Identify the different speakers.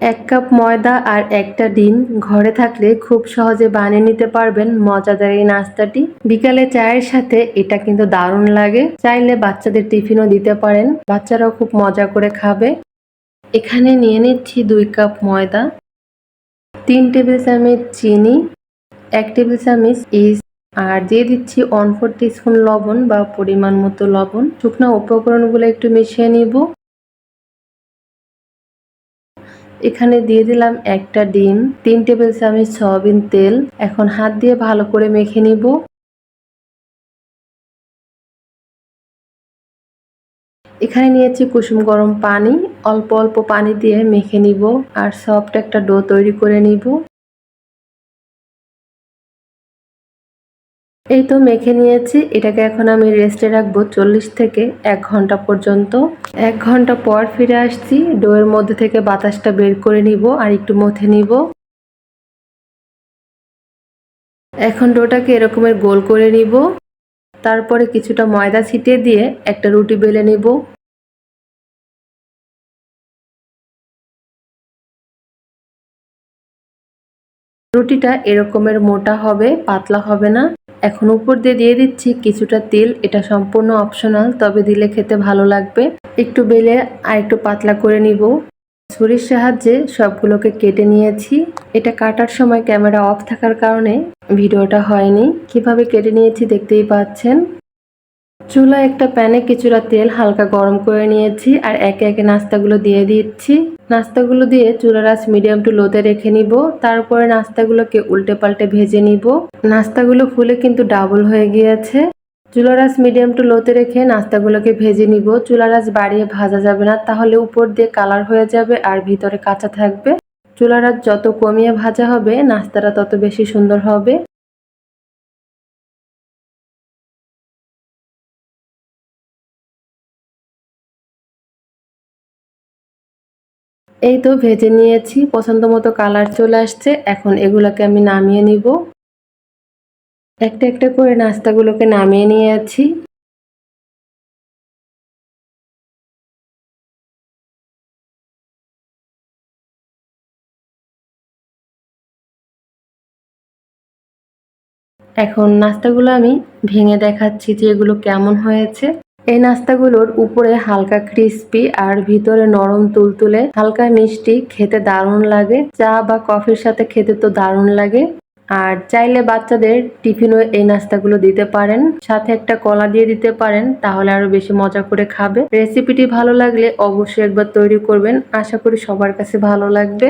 Speaker 1: এক কাপ ময়দা আর একটা ডিম। ঘরে থাকলে খুব সহজে বানিয়ে নিতে পারবেন মজাদার এই নাস্তাটি। বিকালে চায়ের সাথে এটা কিন্তু দারুণ লাগে। চাইলে বাচ্চাদের টিফিনও দিতে পারেন। বাচ্চারাও খুব মজা করে খাবে। এখানে নিয়ে নিচ্ছি দুই কাপ ময়দা, তিন টেবিল চামচ চিনি, এক টেবিল চামচ ইস্ট, আর দিয়ে দিচ্ছি ওয়ান ফোর স্পুন লবণ বা পরিমাণ মতো লবণ। শুকনো উপকরণগুলো একটু মিশিয়ে নিব। এখানে দিয়ে দিলাম একটা ডিম, তিন টেবিল চামচ সয়াবিন তেল। এখন হাত দিয়ে ভালো করে মেখে নিব। এখানে নিয়েছি কুসুম গরম পানি। অল্প অল্প পানি দিয়ে মেখে নিব। আর সফট একটা ডো তৈরি করে নিব। এই তো মেখে নিয়েছি, এটাকে এখন আমি রেস্টে রাখব চল্লিশ থেকে এক ঘণ্টা পর্যন্ত। এক ঘণ্টা পর ফিরে আসছি, ডোয়ের মধ্যে থেকে বাতাসটা বের করে নিব আর একটু মথে নিব। এখন ডোটাকে এরকমের গোল করে নিব, তারপরে কিছুটা ময়দা ছিটিয়ে দিয়ে একটা রুটি বেলে নিব। রুটিটা এরকমের মোটা হবে, পাতলা হবে না। এখন উপর দিয়ে দিয়ে দিচ্ছি কিছুটা তেল। এটা সম্পূর্ণ অপশনাল তবে দিলে খেতে ভালো লাগবে। একটু বেলে আর একটু পাতলা করে নিব। ছুরির সাহায্যে সবগুলোকে কেটে নিয়েছি। এটা কাটার সময় ক্যামেরা অফ থাকার কারণে ভিডিওটা হয়নি। কীভাবে কেটে নিয়েছি দেখতেই পাচ্ছেন। চুলা একটা প্যানে কিছুটা তেল হালকা গরম করে নিয়েছি আর একে একে নাস্তাগুলো দিয়ে দিচ্ছি। নাস্তাগুলো দিয়ে চুলার আঁচ মিডিয়াম টু লোতে রেখে নিব। তারপরে নাস্তাগুলোকে উল্টে পাল্টে ভেজে নিব। নাস্তাগুলো ফুলে কিন্তু ডাবল হয়ে গিয়েছে। চুলার আঁচ মিডিয়াম টু লোতে রেখে নাস্তাগুলোকে ভেজে নিব। চুলার আঁচ বাড়িয়ে ভাজা যাবে না, তাহলে উপর দিয়ে কালার হয়ে যাবে আর ভিতরে কাঁচা থাকবে। চুলার আঁচ যত কমিয়ে ভাজা হবে, নাস্তাটা তত বেশি সুন্দর হবে। এই তো ভেজে নিয়েছি, পছন্দ মতো কালার চলে আসছে, এখন এগুলোকে আমি নামিয়ে নিব। একটা একটা করে নাস্তাগুলোকে নামিয়ে নিয়েছি। এখন নাস্তাগুলো আমি ভেঙে দেখাচ্ছি যে এগুলো কেমন হয়েছে। এই নাস্তাগুলোর উপরে হালকা ক্রিস্পি আর ভিতরে নরম তুলতুলে হালকা মিষ্টি, খেতে দারুণ লাগে। চা বা কফির সাথে খেতে তো দারুণ লাগে। আর চাইলে বাচ্চাদের টিফিনও এই নাস্তাগুলো দিতে পারেন। সাথে একটা কলা দিয়ে দিতে পারেন, তাহলে আরও বেশি মজা করে খাবে। রেসিপিটি ভালো লাগলে অবশ্যই একবার তৈরি করবেন। আশা করি সবার কাছে ভালো লাগবে।